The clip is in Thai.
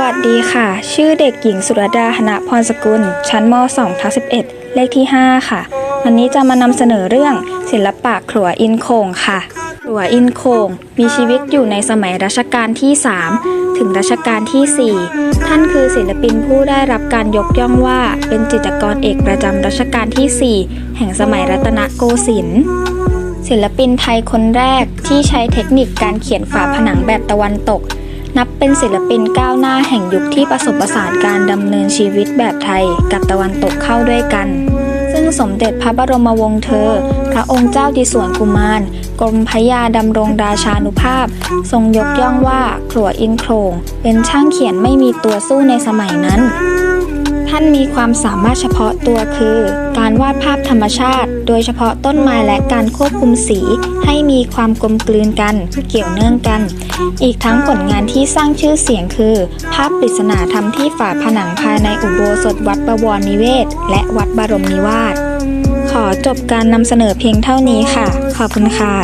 วัสดีค่ะ ชื่อเด็กหญิงสุรดาหณพรสกุล ชั้นม 2 ทับ11 เลขที่ 5 ค่ะ วันนี้จะมานำเสนอเรื่องศิลปะขลัวอินโขงค่ะ ขลัวอินโขงมีชีวิตอยู่ในสมัยรัชกาลที่ 3 ถึงรัชกาลทีสี่ 4 ท่านคือศิลปินผู้ได้รับการยกย่องว่า เป็นจิตรกรเอกประจำรัชกาลที่ 4 แห่งสมัยรัตนโกสินทร์ศิลปินไทยคนแรกที่ใช้เทคนิคการเขียนฝาผนังแบบตะวันตก นับเป็นศิลปินก้าวหน้าแห่งยุคที่ประสบประสานการดำเนินชีวิตแบบไทยกับตะวันตกเข้าด้วยกัน ซึ่งสมเด็จพระบรมวงศ์เธอ พระองค์เจ้าดิสวนกุมาร กรมพยาดำรงราชานุภาพ ทรงยกย่องว่าขลัวอินโครงเป็นช่างเขียนไม่มีตัวสู้ในสมัยนั้น ท่านมีความสามารถเฉพาะตัวคือ การวาดภาพธรรมชาติ โดยเฉพาะต้นไม้และการควบคุมสี ให้มีความกลมกลืนกันเกี่ยวเนื่องกัน อีกทั้งผลงานที่สร้างชื่อเสียงคือ ภาพปริศนาธรรมที่ฝาผนังภายในอุโบสถวัดประวรนิเวศ และวัดบรมนิวาสขอจบการนำเสนอเพียงเท่านี้ค่ะ ขอบคุณค่ะ